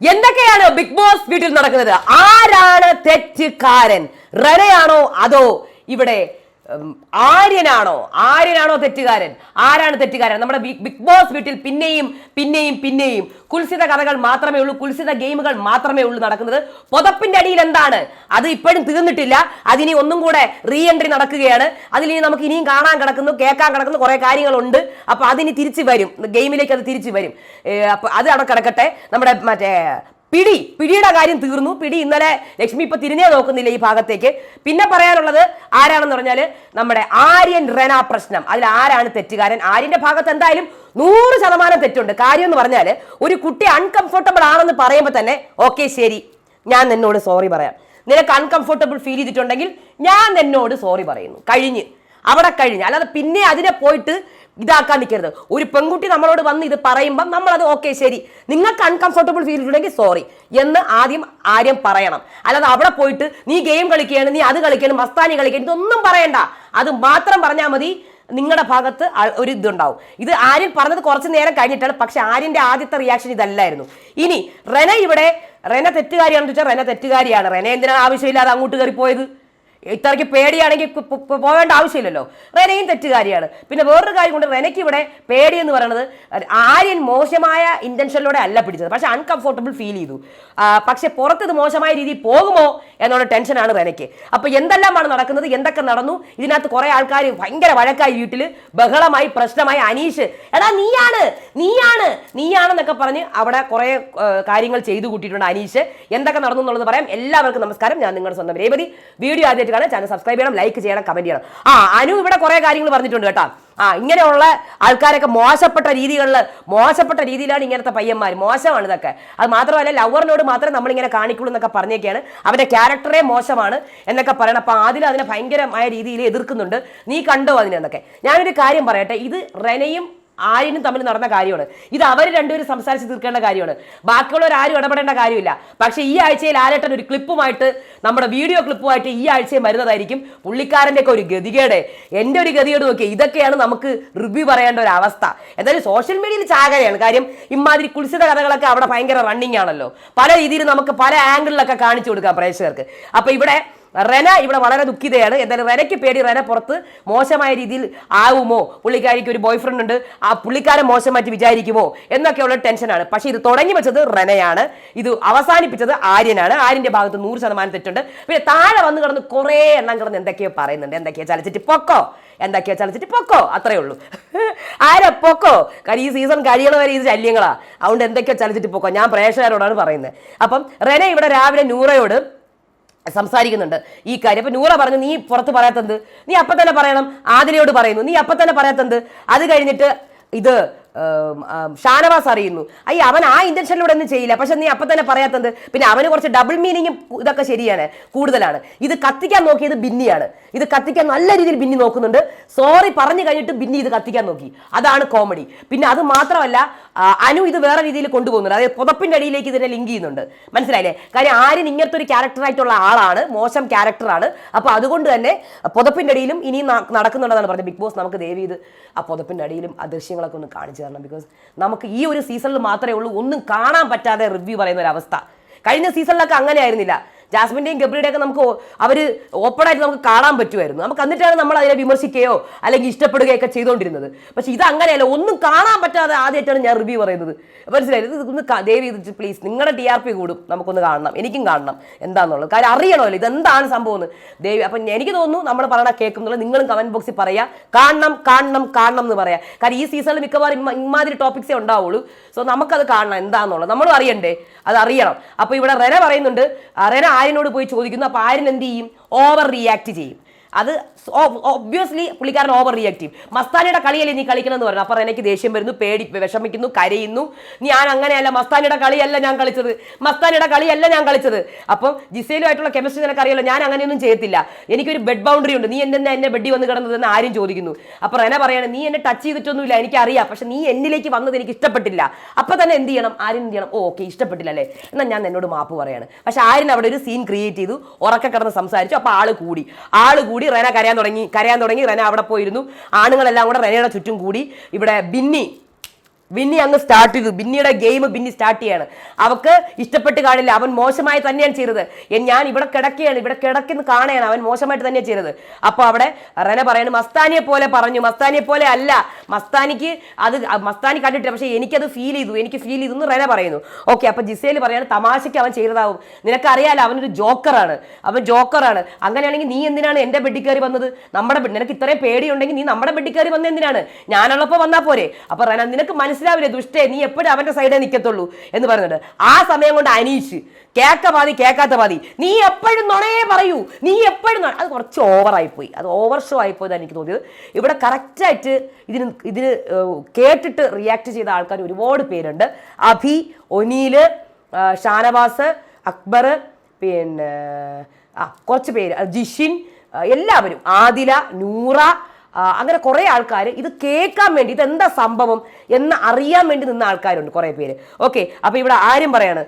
എന്തൊക്കെയാണ് big boss വീട്ടിൽ നടക്കുന്നത്? ആരാണ് തെറ്റുകാരൻ? റനയാണോ അതോ ഇവിടെ ആര്യനാണോ? ആര്യനാണോ തെറ്റുകാരൻ? ആരാണ് തെറ്റുകാരൻ? നമ്മുടെ ബിഗ് ബോസ് വീട്ടിൽ പിന്നെയും പിന്നെയും പിന്നെയും കുൽസിത കഥകൾ മാത്രമേ ഉള്ളൂ കുൽസിത ഗെയിമുകൾ മാത്രമേ ഉള്ളൂ നടക്കുന്നത്. പുതപ്പിന്റെ അടിയിൽ എന്താണ്? അത് ഇപ്പോഴും തീർന്നിട്ടില്ല. അതിനി ഒന്നും കൂടെ റീ എൻട്രി നടക്കുകയാണ് അതിലിനി നമുക്ക് ഇനിയും കാണാൻ കിടക്കുന്നു കേൾക്കാൻ കിടക്കുന്നു കുറെ കാര്യങ്ങളുണ്ട്. അപ്പൊ അതിനി തിരിച്ചു വരും. ഗെയിമിലേക്ക് അത് തിരിച്ചു വരും. അപ്പോൾ അപ്പൊ അത് അവിടെ കിടക്കട്ടെ. നമ്മുടെ മറ്റേ പിടി പിടിയുടെ കാര്യം തീർന്നു. പിടി ഇന്നലെ ലക്ഷ്മി ഇപ്പൊ തിരിഞ്ഞേ നോക്കുന്നില്ല ഈ ഭാഗത്തേക്ക്. പിന്നെ പറയാനുള്ളത് ആരാണെന്ന് പറഞ്ഞാൽ നമ്മുടെ ആര്യൻ റെന പ്രശ്നം. അതിൽ ആരാണ് തെറ്റുകാരൻ? ആര്യന്റെ ഭാഗത്ത് എന്തായാലും നൂറ് ശതമാനം തെറ്റുണ്ട്. കാര്യം എന്ന് പറഞ്ഞാൽ ഒരു കുട്ടി അൺകംഫർട്ടബിൾ ആണെന്ന് പറയുമ്പോൾ തന്നെ ഓക്കെ ശരി. ഞാൻ നിന്നോട് സോറി പറയാം. നിനക്ക് അൺകംഫർട്ടബിൾ ഫീൽ ചെയ്തിട്ടുണ്ടെങ്കിൽ ഞാൻ നിന്നോട് സോറി പറയുന്നു. കഴിഞ്ഞ്. അവിടെ കഴിഞ്ഞ്. അല്ലാതെ പിന്നെ അതിനെ പോയിട്ട് ഇതാക്കാൻ നിൽക്കരുത്. ഒരു പെൺകുട്ടി നമ്മളോട് വന്ന് ഇത് പറയുമ്പം നമ്മളത് ഓക്കെ ശരി. നിങ്ങൾക്ക് അൺകംഫർട്ടബിൾ ഫീൽ ചെയ്തിട്ടുണ്ടെങ്കിൽ സോറി എന്ന് ആദ്യം ആര്യം പറയണം. അല്ലാതെ അവിടെ പോയിട്ട് നീ ഗെയിം കളിക്കുകയാണ് നീ അത് കളിക്കുകയാണ് മസ്താനി കളിക്കുകയാണ് ഇതൊന്നും പറയണ്ട. അത് മാത്രം പറഞ്ഞാൽ മതി നിങ്ങളുടെ ഭാഗത്ത് ഒരു ഇതുണ്ടാവും. ഇത് ആര്യൻ പറഞ്ഞത് കുറച്ച് നേരം കഴിഞ്ഞിട്ടാണ്. പക്ഷെ ആര്യന്റെ ആദ്യത്തെ റിയാക്ഷൻ ഇതല്ലായിരുന്നു. ഇനി റെന ഇവിടെ റെന തെറ്റുകാരിയാണെന്ന് വെച്ചാൽ റെന തെറ്റുകാരിയാണ്. റെന എന്തിനാണ് ആവശ്യമില്ലാതെ അങ്ങോട്ട് കയറി പോയത് ഇത്രയ്ക്ക് പേടിയാണെങ്കിൽ പോ- പോ- പോ- പോവേണ്ട ആവശ്യമില്ലല്ലോ. റെനയും തെറ്റുകാരിയാണ്. പിന്നെ വേറൊരു കാര്യം കൊണ്ട് റെനയ്ക്ക് ഇവിടെ പേടി എന്ന് പറയുന്നത് ആര്യൻ മോശമായ ഇന്റൻഷനിലൂടെ അല്ല പിടിച്ചത്. പക്ഷെ അൺകംഫർട്ടബിൾ ഫീൽ ചെയ്തു. പക്ഷെ ഇത് മോശമായ രീതിയിൽ പോകുമോ എന്നുള്ള ടെൻഷനാണ് റെനയ്ക്ക്. അപ്പോൾ എന്തെല്ലാമാണ് നടക്കുന്നത്? എന്തൊക്കെ നടന്നു? ഇതിനകത്ത് കുറേ ആൾക്കാർ ഭയങ്കര വഴക്കായി വീട്ടിൽ ബഹളമായി പ്രശ്നമായി. അനീഷ് എടാ നീയാണ് നീയാണ് നീയാണെന്നൊക്കെ പറഞ്ഞ് അവിടെ കുറേ കാര്യങ്ങൾ ചെയ്തു കൂട്ടിയിട്ടുണ്ട് അനീഷ്. എന്തൊക്കെ നടന്നു എന്നുള്ളത് പറയാം. എല്ലാവർക്കും നമസ്കാരം. ഞാൻ നിങ്ങളുടെ സ്വന്തം രേവതി. വീഡിയോ ആദ്യമായിട്ട് കാണാൻ ചാനൽ സബ്സ്ക്രൈബ് ചെയ്യണം ലൈക്ക് ചെയ്യണം കമന്റ് ചെയ്യണം. ആ അനു ഇവിടെ കുറെ കാര്യങ്ങൾ പറഞ്ഞിട്ടുണ്ട് കേട്ടോ. ആ ഇങ്ങനെയുള്ള ആൾക്കാരൊക്കെ മോശപ്പെട്ട രീതികളിൽ മോശപ്പെട്ട രീതിയിലാണ് ഇങ്ങനത്തെ പയ്യന്മാർ മോശമാണ് ഇതൊക്കെ. അത് മാത്രമല്ല ലവറിനോട് മാത്രമേ നമ്മളിങ്ങനെ കാണിക്കുള്ളൂ എന്നൊക്കെ പറഞ്ഞേക്കാണ്. അവന്റെ ക്യാരക്ടറേ മോശമാണ് എന്നൊക്കെ പറയണം. അപ്പൊ അതിൽ അതിനെ ഭയങ്കരമായ രീതിയിൽ എതിർക്കുന്നുണ്ട്. നീ കണ്ടോ അതിനെന്നൊക്കെ ഞാനൊരു കാര്യം പറയട്ടെ. ഇത് റെനയും ആര്യനും തമ്മിൽ നടന്ന കാര്യമാണ്. ഇത് അവർ രണ്ടുപേരും സംസാരിച്ച് തീർക്കേണ്ട കാര്യമാണ്. ബാക്കിയുള്ളവർ ആരും ഇടപെടേണ്ട കാര്യമില്ല. പക്ഷെ ഈ ആഴ്ചയിൽ ആരേട്ടൻ ഒരു ക്ലിപ്പുമായിട്ട് നമ്മുടെ വീഡിയോ ക്ലിപ്പുമായിട്ട് ഈ ആഴ്ചയിൽ വരുന്നതായിരിക്കും പുള്ളിക്കാരന്റെ ഒക്കെ ഒരു ഗതികേട്. എന്റെ ഒരു ഗതികേട് നോക്കിയാൽ ഇതൊക്കെയാണ് നമുക്ക് റിവ്യൂ പറയേണ്ട ഒരു അവസ്ഥ. എന്തായാലും സോഷ്യൽ മീഡിയയിൽ ചാകരയാണ്. കാര്യം ഇമാതിരി കുളിസിത കഥകളൊക്കെ അവിടെ ഭയങ്കര റണ്ണിങ് ആണല്ലോ. പല രീതിയിൽ നമുക്ക് പല ആംഗിളിലൊക്കെ കാണിച്ചു കൊടുക്കാം പ്രേക്ഷകർക്ക്. അപ്പോൾ ഇവിടെ റെന ഇവിടെ വളരെ ദുഃഖിതയാണ്. എന്തായാലും റെനയ്ക്ക് പേടി റെന പുറത്ത് മോശമായ രീതിയിൽ ആവുമോ? പുള്ളിക്കാരിക്ക് ഒരു ബോയ് ഫ്രണ്ട് ഉണ്ട്. ആ പുള്ളിക്കാരൻ മോശമായിട്ട് വിചാരിക്കുമോ? എന്നൊക്കെയുള്ള ടെൻഷനാണ് പക്ഷേ ഇത് തുടങ്ങി വെച്ചത് റെനയാണ്. ഇത് അവസാനിപ്പിച്ചത് ആര്യനാണ്. ആര്യന്റെ ഭാഗത്ത് നൂറ് ശതമാനം തെറ്റുണ്ട്. പിന്നെ താഴെ വന്ന് കിടന്ന് കുറേ എണ്ണം കിടന്ന് എന്തൊക്കെയോ പറയുന്നുണ്ട്. എന്തൊക്കെയോ ചലച്ചിട്ട് പൊക്കോ? എന്തൊക്കെയോ ചലച്ചിട്ട് പൊക്കോ? അത്രേ ഉള്ളൂ. ആരെ പൊക്കോ? കാര്യം ഈ സീസൺ കഴിയണ വരെ ഇത് ശല്യങ്ങളാ. അതുകൊണ്ട് എന്തൊക്കെയോ ചലച്ചിട്ട് പൊക്കോ? ഞാൻ പ്രേക്ഷകരോടാണ് പറയുന്നത്. അപ്പം റെന ഇവിടെ രാവിലെ നൂറയോട് സംസാരിക്കുന്നുണ്ട്. ഈ കാര്യം. അപ്പൊ നൂറ പറഞ്ഞു നീ പുറത്ത് പറയാത്തത് നീ അപ്പൊ തന്നെ പറയണം. ആദിലയോട് പറയുന്നു. നീ അപ്പൊ തന്നെ പറയാത്തത് അത് കഴിഞ്ഞിട്ട് ഇത് ഷാനവാസ് അറിയുന്നു. അയ്യ അവൻ ആ ഇന്റൻഷനിലൂടെ ഒന്നും ചെയ്യില്ല. പക്ഷെ നീ അപ്പൊ തന്നെ പറയാത്തത് പിന്നെ അവന് കുറച്ച് ഡബിൾ മീനിങ്ങും ഇതൊക്കെ ശരിയാണ് കൂടുതലാണ്. ഇത് കത്തിക്കാൻ നോക്കിയത് ബിന്നിയാണ്. ഇത് കത്തിക്കാൻ നല്ല രീതിയിൽ ബിന്നി നോക്കുന്നുണ്ട്. സോറി പറഞ്ഞു കഴിഞ്ഞിട്ട് ബിന്നി ഇത് കത്തിക്കാൻ നോക്കി. അതാണ് കോമഡി പിന്നെ അത് മാത്രമല്ല അനു ഇത് വേറെ രീതിയിൽ കൊണ്ടുപോകുന്നുണ്ട്. അതായത് പുതപ്പിന്റെ അടിയിലേക്ക് ഇതിനെ ലിങ്ക് ചെയ്യുന്നുണ്ട്. മനസ്സിലായില്ലേ? കാര്യം ആര്യൻ ഇങ്ങനത്തെ ഒരു ക്യാരക്ടറായിട്ടുള്ള ആളാണ്. മോശം ക്യാരക്ടറാണ് അപ്പോൾ അതുകൊണ്ട് തന്നെ പുതപ്പിന്റെ അടിയിലും ഇനിയും നടക്കുന്നുണ്ടെന്നാണ് പറഞ്ഞത്. ബിഗ് ബോസ് നമുക്ക് ദേവി ഇത് ആ പുതപ്പിന്റെ അടിയിലും ആ ദൃശ്യങ്ങളൊക്കെ ഒന്ന് കാണിച്ചു തരണം ബിക്കോസ് നമുക്ക് ഈ ഒരു സീസണിൽ മാത്രമേ ഉള്ളൂ. ഒന്നും കാണാൻ പറ്റാതെ റിവ്യൂ പറയുന്ന ഒരു അവസ്ഥ കഴിഞ്ഞ സീസണിലൊക്കെ അങ്ങനെ ആയിരുന്നില്ല ജാസ്മിന്റെയും ഗബ്രിയുടെയൊക്കെ നമുക്ക് അവർ ഓപ്പണായിട്ട് നമുക്ക് കാണാൻ പറ്റുമായിരുന്നു. നമുക്ക് എന്നിട്ടാണ് നമ്മൾ അതിനെ വിമർശിക്കുകയോ അല്ലെങ്കിൽ ഇഷ്ടപ്പെടുകയൊക്കെ ചെയ്തുകൊണ്ടിരുന്നത്. പക്ഷെ ഇത് അങ്ങനെയല്ല. ഒന്നും കാണാൻ പറ്റാതെ ആദ്യമായിട്ടാണ് ഞാൻ റിവ്യൂ പറയുന്നത്. മനസ്സിലായത് ഇത് ഒന്ന് ദേവി ഇത് പ്ലീസ് നിങ്ങളുടെ ടി ആർ പി കൂടും. നമുക്കൊന്ന് കാണണം. എനിക്കും കാണണം. എന്താണെന്നുള്ളത് കാര്യം അറിയണമല്ലോ ഇതെന്താണ് സംഭവം എന്ന്. ദേവി അപ്പം എനിക്ക് തോന്നുന്നു നമ്മൾ പറയണ കേൾക്കുന്നുള്ളത് നിങ്ങളും കമന്റ് ബോക്സിൽ പറയാ കാണണം കാണണം കാണണം എന്ന് പറയാം. കാരണം ഈ സീസണിൽ മിക്കവാറും ഇമാതിരി ടോപ്പിക്സേ ഉണ്ടാവുള്ളൂ. സോ നമുക്കത് കാണണം. എന്താണെന്നുള്ളത് നമ്മളും അറിയണ്ടേ? അത് അറിയണം. അപ്പോൾ ഇവിടെ റെന പറയുന്നുണ്ട്. റെന ആര്യനോട് പോയി ചോദിക്കുന്നു അപ്പോൾ ആര്യൻ എന്ത് ചെയ്യും? ഓവർ റിയാക്ട് ചെയ്യും. അത് ഒബ്വിയസ്ലി പുള്ളിക്കാരൻ ഓവർ റിയാക്റ്റീവ് മസ്താനിയുടെ കളിയല്ലേ നീ കളിക്കണമെന്ന് പറഞ്ഞു. അപ്പോൾ എനിക്ക് ദേഷ്യം വരുന്നു പേടി വിഷമിക്കുന്നു കരയുന്നു. ഞാൻ അങ്ങനെയല്ല മസ്താനിയുടെ കളിയല്ല ഞാൻ കളിച്ചത്. മസ്താനിയുടെ കളിയല്ല ഞാൻ കളിച്ചത്. അപ്പം ജിസയിലുമായിട്ടുള്ള കെമിസ്ട്രി നിനക്ക് അറിയാലോ ഞാൻ അങ്ങനെയൊന്നും ചെയ്യത്തില്ല. എനിക്കൊരു ബെഡ് ബൗണ്ടറി ഉണ്ട്. നീ എന്നെ എന്നെ ബെഡി വന്ന് കിടന്നതെന്ന് ആരും ചോദിക്കുന്നു. അപ്പോൾ റെന പറയാണ് നീ എന്നെ ടച്ച് ചെയ്തിട്ടൊന്നുമില്ല എനിക്കറിയാം. പക്ഷെ നീ എന്നിലേക്ക് വന്നത് എനിക്ക് ഇഷ്ടപ്പെട്ടില്ല. അപ്പോൾ തന്നെ എന്ത് ചെയ്യണം? ആരും എന്ത് ചെയ്യണം? ഓക്കെ ഇഷ്ടപ്പെട്ടില്ല അല്ലേ? എന്നാൽ ഞാൻ എന്നോട് മാപ്പ് പറയാണ്. പക്ഷെ ആരും അവിടെ ഒരു സീൻ ക്രിയേറ്റ് ചെയ്തു ഉറക്കെ കിടന്ന് സംസാരിച്ചു. അപ്പോൾ ആൾ കൂടി. ആൾ കൂടി റെന കരയാൻ തുടങ്ങി കരയാൻ തുടങ്ങി റെന അവിടെ പോയിരുന്നു. ആണുങ്ങളെല്ലാം കൂടെ റെനയുടെ ചുറ്റും കൂടി. ഇവിടെ ബിന്നി ബിന്നി അങ്ങ് സ്റ്റാർട്ട് ചെയ്തു. ബിന്നിയുടെ ഗെയിം ബിന്നി സ്റ്റാർട്ട് ചെയ്യാണ്. അവക്ക് ഇഷ്ടപ്പെട്ട് കാണില്ല. അവൻ മോശമായി തന്നെയാണ് ചെയ്തത്. ഞാൻ ഇവിടെ കിടക്കുകയാണ്. ഇവിടെ കിടക്കുന്ന കാണുകയാണ്. അവൻ മോശമായിട്ട് തന്നെയാണ് ചെയ്തത്. അപ്പോൾ അവിടെ റെന പറയാണ് മസ്താനിയെ പോലെ പറഞ്ഞു. മസ്താനിയെ പോലെ അല്ല. മസ്താനിക്ക് അത് മസ്താനി കണ്ടിട്ടില്ല. പക്ഷേ എനിക്കത് ഫീൽ ചെയ്തു. എനിക്ക് ഫീൽ ചെയ്തു എന്ന് റെന പറയുന്നു. ഓക്കെ അപ്പോൾ ജിസേൽ പറയാണ് തമാശയ്ക്ക് അവൻ ചെയ്തതാവും. നിനക്കറിയാലോ അവനൊരു ജോക്കറാണ്. അവൻ ജോക്കറാണ്. അങ്ങനെയാണെങ്കിൽ നീ എന്തിനാണ് എന്റെ ബെഡിൽ കയറി വന്നത്? നമ്മുടെ നിനക്ക് ഇത്രയും പേടിയുണ്ടെങ്കിൽ നീ നമ്മുടെ ബെഡിൽ കയറി വന്നത് എന്തിനാണ്? ഞാനുള്ളപ്പോൾ പോരെ. അപ്പൊ റന നിനക്ക് മനസ്സിലാവില്ലേ ദുഷ്ടേ? നീ എപ്പോഴും അവന്റെ സൈഡേ നിൽക്കത്തുള്ളൂ എന്ന് പറയുന്നുണ്ട് ആ സമയം കൊണ്ട് അനീഷ് കേക്ക പാതി കേക്കാത്ത പാതി. നീ എപ്പോഴും നുണയെ പറയൂ. നീ എപ്പോഴും അത് കുറച്ച് ഓവറായി പോയി അത് ഓവർ ഷോ ആയിപ്പോയതാണ് എനിക്ക് തോന്നിയത്. ഇവിടെ കറക്റ്റായിട്ട് ഇതിന് ഇതിന് കേട്ടിട്ട് റിയാക്ട് ചെയ്ത ആൾക്കാർ ഒരുപാട് പേരുണ്ട്. അഭി ഒനീൽ ഷാനവാസ് അക്ബർ പിന്നെ ആ കുറച്ച് പേര്. ജിഷിൻ എല്ലാവരും. ആദില നൂറ അങ്ങനെ കുറേ ആൾക്കാർ ഇത് കേൾക്കാൻ വേണ്ടി ഇത് എന്താ സംഭവം എന്ന് അറിയാൻ വേണ്ടി നിന്ന ആൾക്കാരുണ്ട് കുറേ പേര്. ഓക്കെ അപ്പോൾ ഇവിടെ ആരും പറയാണ്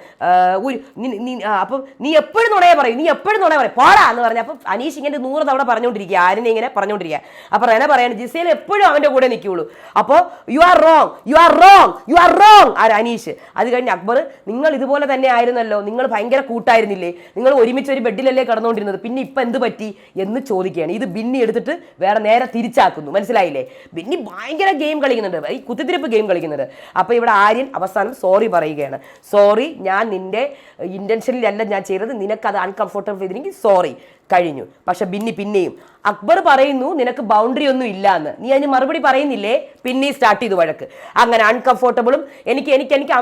അപ്പം നീ എപ്പോഴും നുണയെ പറയും നീ എപ്പോഴും നുണയെ പറയും. പോടാ എന്ന് പറഞ്ഞ അപ്പം അനീഷ് ഇങ്ങനെ നൂറ് തവണ പറഞ്ഞുകൊണ്ടിരിക്കുക ആരിനെ ഇങ്ങനെ പറഞ്ഞുകൊണ്ടിരിക്കുക അപ്പോൾ റെന പറയാണ് ജിസേൽ എപ്പോഴും അവന്റെ കൂടെ നിൽക്കുകയുള്ളൂ. അപ്പോൾ you are wrong you are wrong you are wrong ആര് അനീഷ്. അത് കഴിഞ്ഞ് അക്ബർ നിങ്ങൾ ഇതുപോലെ തന്നെ ആയിരുന്നല്ലോ നിങ്ങൾ ഭയങ്കര കൂട്ടായിരുന്നില്ലേ നിങ്ങൾ ഒരുമിച്ച് ഒരു ബെഡിലല്ലേ കടന്നുകൊണ്ടിരുന്നത് പിന്നെ ഇപ്പം എന്ത് പറ്റി എന്ന് ചോദിക്കുകയാണ്. ഇത് ബിന്നി എടുത്തിട്ട് വേറെ നേരെ തിരിച്ചാക്കുന്നു മനസ്സിലായില്ലേ? പിന്നെ ഭയങ്കര ഗെയിം കളിക്കുന്നുണ്ട്. ഈ കുത്തിത്തിരിപ്പ് ഗെയിം കളിക്കുന്നുണ്ട്. അപ്പോൾ ഇവിടെ ആര്യൻ അവസാനം സോറി പറയുകയാണ്. സോറി ഞാൻ നിന്റെ ഇന്റൻഷനിലല്ല ഞാൻ ചെയ്തത്. നിനക്കത് അൺകംഫർട്ടബിൾ ചെയ്തിരുന്നെങ്കിൽ സോറി കഴിഞ്ഞു. പക്ഷെ ബിന്നി പിന്നെയും അക്ബർ പറയുന്നു നിനക്ക് ബൗണ്ടറി ഒന്നും ഇല്ല എന്ന് നീ അതിന് മറുപടി പറയുന്നില്ലേ? പിന്നെയും സ്റ്റാർട്ട് ചെയ്തു വഴക്ക്. അങ്ങനെ അൺകംഫോർട്ടബിളും എനിക്ക് എനിക്ക് എനിക്ക്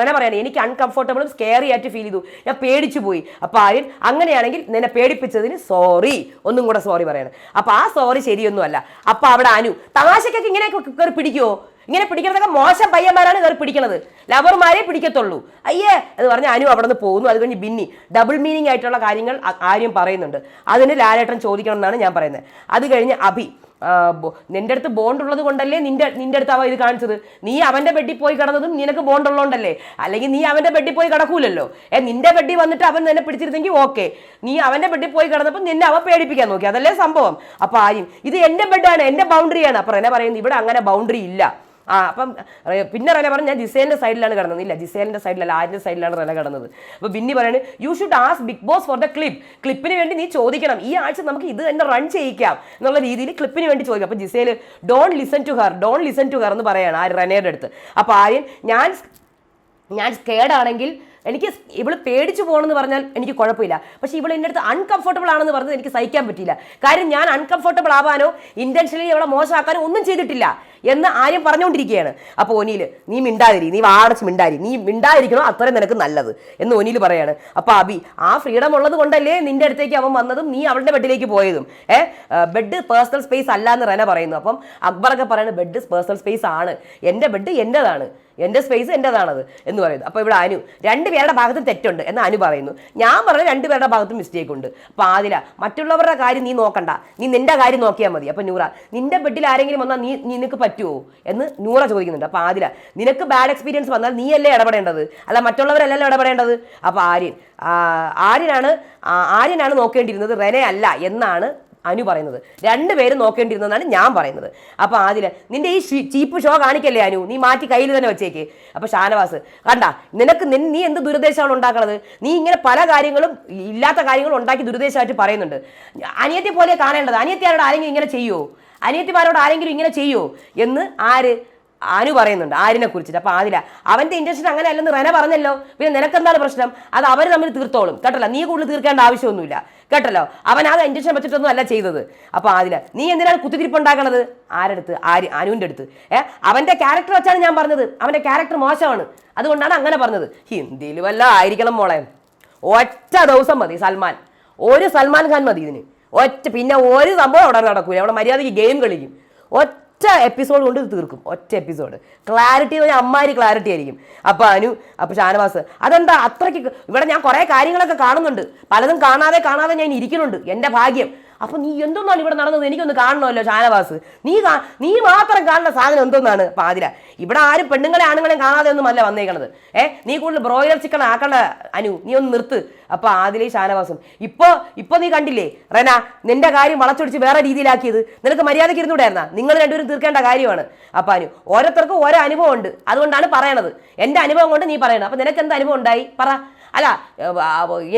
റന പറയാൻ എനിക്ക് അൺകംഫോർട്ടബിളും സ്കെയറി ആയിട്ട് ഫീൽ ചെയ്തു. ഞാൻ പേടിച്ചു പോയി. അപ്പോൾ ആര്യൻ അങ്ങനെയാണെങ്കിൽ നിന്നെ പേടിപ്പിച്ചതിന് സോറി ഒന്നും കൂടെ സോറി പറയണം. അപ്പോൾ ആ സോറി ശരിയൊന്നും അല്ല അപ്പോൾ അവിടെ അനു തമാശക്കൊക്കെ ഇങ്ങനെയൊക്കെ കയറി പിടിക്കുമോ ഇങ്ങനെ പിടിക്കുന്നതൊക്കെ മോശം പയ്യന്മാരാണ് ഇവർ പിടിക്കണത്. ലവർമാരെ പിടിക്കത്തുള്ളൂ. അയ്യേ എന്ന് പറഞ്ഞ് അനു അവിടെ നിന്ന് പോകുന്നു. അത് കഴിഞ്ഞ് ബിന്നി ഡബിൾ മീനിങ് ആയിട്ടുള്ള കാര്യങ്ങൾ ആരും ആര്യം പറയുന്നുണ്ട്. അതിന് ലാലേട്ടൻ ചോദിക്കണം എന്നാണ് ഞാൻ പറയുന്നത്. അത് കഴിഞ്ഞ് അഭി നിന്റെ അടുത്ത് ബോണ്ട് ഉള്ളത് കൊണ്ടല്ലേ നിന്റെ നിന്റെ അടുത്ത് അവ ഇത് കാണിച്ചത്? നീ അവന്റെ ബെഡിൽ പോയി കിടന്നതും നിനക്ക് ബോണ്ട് ഉള്ളതുകൊണ്ടല്ലേ അല്ലെങ്കിൽ നീ അവന്റെ ബെഡിൽ പോയി കിടക്കൂലല്ലോ? ഏ നിന്റെ ബെഡിൽ വന്നിട്ട് അവൻ നിന്നെ പിടിച്ചിരുന്നെങ്കിൽ ഓക്കെ നീ അവന്റെ ബെഡിൽ പോയി കിടന്നപ്പോൾ നിന്നെ അവൻ പേടിപ്പിക്കാൻ നോക്കി. അതല്ലേ സംഭവം? അപ്പോൾ ആര്യം ഇത് എന്റെ ബെഡാണ് എന്റെ ബൗണ്ടറിയാണ് അപ്പൊ എന്നെ പറയുന്നത് ഇവിടെ അങ്ങനെ ബൗണ്ടറി ഇല്ല. ആ അപ്പം പിന്നെ റെന പറഞ്ഞു ഞാൻ ജിസേലിന്റെ സൈഡിലാണ് കിടന്നത്. ഇല്ല ജിസേലിന്റെ സൈഡിലല്ല ആരിന്റെ സൈഡിലാണ് റെന കിടന്നത്. അപ്പോൾ ബിന്നി പറയുന്നത് you should ask Bigg Boss for the clip ക്ലിപ്പിന് വേണ്ടി നീ ചോദിക്കണം. ഈ ആഴ്ച നമുക്ക് ഇത് തന്നെ റൺ ചെയ്യിക്കാം. എന്നുള്ള രീതിയിൽ ക്ലിപ്പിന് വേണ്ടി ചോദിക്കാം. അപ്പോൾ Gizele don't listen to her don't listen to her എന്ന് പറയാണ് ആ റെനയുടെ അടുത്ത്. അപ്പോൾ ആര്യൻ ഞാൻ ഞാൻ സ്കേഡ് ആണെങ്കിൽ എനിക്ക് ഇവൾ പേടിച്ചു പോകണമെന്ന് പറഞ്ഞാൽ എനിക്ക് കുഴപ്പമില്ല. പക്ഷേ ഇവൾ എന്റെ അടുത്ത് അൺകംഫർട്ടബിൾ ആണെന്ന് പറഞ്ഞത് എനിക്ക് സഹിക്കാൻ പറ്റില്ല കാര്യം ഞാൻ അൺകംഫർട്ടബിൾ ആവാനോ ഇന്റൻഷനലി അവളെ മോശമാക്കാനോ ഒന്നും ചെയ്തിട്ടില്ല എന്ന് ആര്യം പറഞ്ഞുകൊണ്ടിരിക്കുകയാണ്. അപ്പോൾ ഒനിയിൽ നീ മിണ്ടാതിരി നീ വാടച്ച് മിണ്ടാതിരി നീ മിണ്ടാതിരിക്കണോ അത്രയും നിനക്ക് നല്ലത്? എന്ന് ഒനിയിൽ പറയാണ്. അപ്പോൾ അബി ആ ഫ്രീഡം ഉള്ളത് കൊണ്ടല്ലേ നിന്റെ അടുത്തേക്ക് അവൻ വന്നതും നീ അവളുടെ ബെഡിലേക്ക് പോയതും. ഏ ബെഡ് പേഴ്സണൽ സ്പേസ് അല്ല എന്ന് റെന പറയുന്നു. അപ്പം അക്ബറൊക്കെ പറയുന്നത് ബെഡ് പേഴ്സണൽ സ്പേസ് ആണ്. എന്റെ ബെഡ് എന്റെതാണ് എന്റെ സ്പേസ് എന്റെതാണത് എന്ന് പറയുന്നത്. അപ്പോൾ ഇവിടെ അനു രണ്ടുപേരുടെ ഭാഗത്തും തെറ്റുണ്ട് എന്ന് അനു പറയുന്നു. ഞാൻ പറഞ്ഞ രണ്ടുപേരുടെ ഭാഗത്തും മിസ്റ്റേക്ക് ഉണ്ട്. അപ്പോൾ ആദില മറ്റുള്ളവരുടെ കാര്യം നീ നോക്കണ്ട. നീ നിന്റെ കാര്യം നോക്കിയാൽ മതി. അപ്പോൾ നൂറ നിന്റെ ബെഡിൽ ആരെങ്കിലും വന്നാൽ നീ നിനക്ക് പറ്റുമോ എന്ന് നൂറ ചോദിക്കുന്നുണ്ട്. അപ്പോൾ ആദില നിനക്ക് ബാഡ് എക്സ്പീരിയൻസ് വന്നാൽ നീയല്ലേ ഇടപെടേണ്ടത്? അല്ല മറ്റുള്ളവരല്ലല്ലോ ഇടപെടേണ്ടത്? അപ്പോൾ ആര്യൻ ആര്യനാണ് ആര്യനാണ് നോക്കേണ്ടിയിരുന്നത്. റെനെ അല്ല എന്നാണ് അനു പറയുന്നത്. രണ്ടുപേരും നോക്കേണ്ടിരുന്നതാണ് ഞാൻ പറയുന്നത്. അപ്പോൾ ആദില നിന്റെ ഈ ചീപ്പ് ഷോ കാണിക്കല്ലേ അനു? നീ മാറ്റി കയ്യിൽ തന്നെ വെച്ചേക്ക്. അപ്പോൾ ഷാനവാസ് കണ്ട നിനക്ക് നീ എന്ത് ദുരുദ്ദേശമാണ് ഉണ്ടാക്കണത്? നീ ഇങ്ങനെ പല കാര്യങ്ങളും ഇല്ലാത്ത കാര്യങ്ങളും ഉണ്ടാക്കി ദുരുദ്ദേശമായിട്ട് പറയുന്നുണ്ട്. അനിയത്തെ പോലെ കാണേണ്ടത് അനിയത്തിയാരോട് ആരെങ്കിലും ഇങ്ങനെ ചെയ്യുമോ അനിയത്തിമാരോട് ആരെങ്കിലും ഇങ്ങനെ ചെയ്യുമോ എന്ന് ആര് അനു പറയുന്നുണ്ട് ആരിനെ കുറിച്ചിട്ട്. അപ്പൊ ആദില അവന്റെ ഇന്റൻഷൻ അങ്ങനെ അല്ലെന്ന് റെന പറഞ്ഞല്ലോ. പിന്നെ നിനക്കെന്താണ് പ്രശ്നം? അത് അവർ തമ്മിൽ തീർത്തോളും. കേട്ടല്ല? നീ കൂടുതൽ തീർക്കേണ്ട ആവശ്യമൊന്നുമില്ല. കേട്ടല്ലോ? അവൻ ആ ഇന്റൻഷൻ വെച്ചിട്ടൊന്നും അല്ല ചെയ്തത്. അപ്പൊ ആദില നീ എന്തിനാണ് കുത്തിരിപ്പുണ്ടാക്കണത്? ആരെടുത്ത്? ആര് അനുവിന്റെ അടുത്ത്. ഏ? അവന്റെ ക്യാരക്ടർ വെച്ചാണ് ഞാൻ പറഞ്ഞത്. അവന്റെ ക്യാരക്ടർ മോശമാണ്. അതുകൊണ്ടാണ് അങ്ങനെ പറഞ്ഞത്. ഹിന്ദിയിൽ വല്ല ആയിരിക്കണം മോളെ. ഒറ്റ ദിവസം മതി സൽമാൻ. ഒരു സൽമാൻ ഖാൻ മതി ഇതിന്. ഒറ്റ പിന്നെ ഒരു സംഭവം അവിടെ നടക്കൂല. അവിടെ മര്യാദയ്ക്ക് ഗെയിം കളിക്കും. ഒറ്റ എപ്പിസോഡ് കൊണ്ട് തീർക്കും. ഒറ്റ എപ്പിസോഡ് ക്ലാരിറ്റി എന്ന് പറഞ്ഞാൽ അമ്മാരി ക്ലാരിറ്റി ആയിരിക്കും. അപ്പൊ അനു അപ്പൊ ഷാനവാസ് അതെന്താ അത്രയ്ക്ക് ഇവിടെ ഞാൻ കുറേ കാര്യങ്ങളൊക്കെ കാണുന്നുണ്ട്. പലതും കാണാതെ കാണാതെ ഞാൻ ഇരിക്കുന്നുണ്ട്. എന്റെ ഭാഗ്യം. അപ്പൊ നീ എന്തോന്നാണ് ഇവിടെ നടന്നത്? എനിക്കൊന്ന് കാണണമല്ലോ ഷാനവാസ്. നീ നീ മാത്രം കാണുന്ന സാധനം എന്തൊന്നാണ്? പാതിര. ഇവിടെ ആരും പെണ്ണുങ്ങളെ ആണുങ്ങളെ കാണാതെ ഒന്നും അല്ല വന്നേക്കണത്. ഏ നീ കൂടുതൽ ബ്രോയിലർ ചിക്കൻ ആക്കണ്ട അനു. നീ ഒന്ന് നിർത്ത്. അപ്പൊ ആദിലേ ഷാനവാസും. ഇപ്പൊ ഇപ്പൊ നീ കണ്ടില്ലേ? റെന നിന്റെ കാര്യം വളച്ചൊടിച്ച് വേറെ രീതിയിലാക്കിയത്. നിനക്ക് മര്യാദയ്ക്ക് ഇരുന്നൂടായിരുന്ന? നിങ്ങൾ രണ്ടുപേരും തീർക്കേണ്ട കാര്യമാണ്. അപ്പൊ അനു ഓരോരുത്തർക്കും ഓരോ അനുഭവം ഉണ്ട് അതുകൊണ്ടാണ് പറയണത്. എന്റെ അനുഭവം കൊണ്ട് നീ പറയണം. അപ്പൊ നിനക്ക് എന്ത് അനുഭവം ഉണ്ടായി? പറ. അല്ല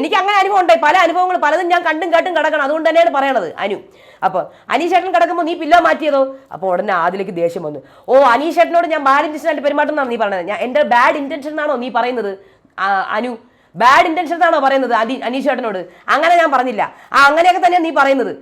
എനിക്ക് അങ്ങനെ അനുഭവം ഉണ്ടായി പല അനുഭവങ്ങൾ പലതും ഞാൻ കണ്ടും കേട്ടും കിടക്കണം. അതുകൊണ്ട് തന്നെയാണ് പറയണത് അനു. അപ്പോൾ അനീഷേട്ടൻ കിടക്കുമ്പോൾ നീ പില്ലോ മാറ്റിയതോ? അപ്പോൾ ഉടനെ ആദിലേക്ക് ദേഷ്യം വന്നു. ഓ അനീഷേട്ടനോട് ഞാൻ ബാഡ് ഇന്റൻഷൻ ആയിട്ട് പെരുമാറ്റം എന്നാണ് നീ പറഞ്ഞത്. ഞാൻ എന്റെ ബാഡ് ഇന്റൻഷൻ എന്നാണോ നീ പറയുന്നത്? അനു ബാഡ് ഇന്റൻഷൻ ആണോ പറയുന്നത് അനി അനീഷേട്ടനോട്? അങ്ങനെ ഞാൻ പറഞ്ഞില്ല. ആ അങ്ങനെയൊക്കെ തന്നെയാണ് നീ പറയുന്നത്.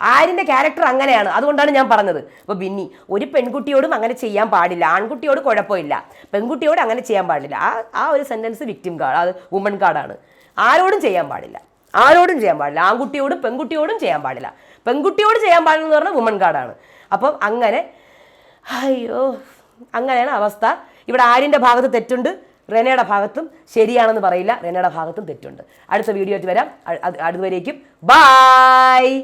ആര്യന്റെ ക്യാരക്ടർ അങ്ങനെയാണ്. അതുകൊണ്ടാണ് ഞാൻ പറഞ്ഞത്. അപ്പോൾ ബിന്നി ഒരു പെൺകുട്ടിയോടും അങ്ങനെ ചെയ്യാൻ പാടില്ല. ആൺകുട്ടിയോട് കുഴപ്പമില്ല. പെൺകുട്ടിയോട് അങ്ങനെ ചെയ്യാൻ പാടില്ല. ആ ആ ഒരു സെന്റൻസ് വിക്ടിം കാർഡ് അത് വുമൺ കാർഡാണ് ആരോടും ചെയ്യാൻ പാടില്ല. ആരോടും ചെയ്യാൻ പാടില്ല. ആൺകുട്ടിയോടും പെൺകുട്ടിയോടും ചെയ്യാൻ പാടില്ല. പെൺകുട്ടിയോട് ചെയ്യാൻ പാടില്ല എന്ന് പറഞ്ഞാൽ വുമൺ കാർഡാണ് അപ്പം അങ്ങനെ അയ്യോ അങ്ങനെയാണ് അവസ്ഥ. ഇവിടെ ആര്യന്റെ ഭാഗത്ത് തെറ്റുണ്ട്. റെനയുടെ ഭാഗത്തും ശരിയാണെന്ന് പറയില്ല. റെനയുടെ ഭാഗത്തും തെറ്റുണ്ട്. അടുത്ത വീഡിയോ ആയിട്ട് വരാം. അതുവരേക്കും ബായ്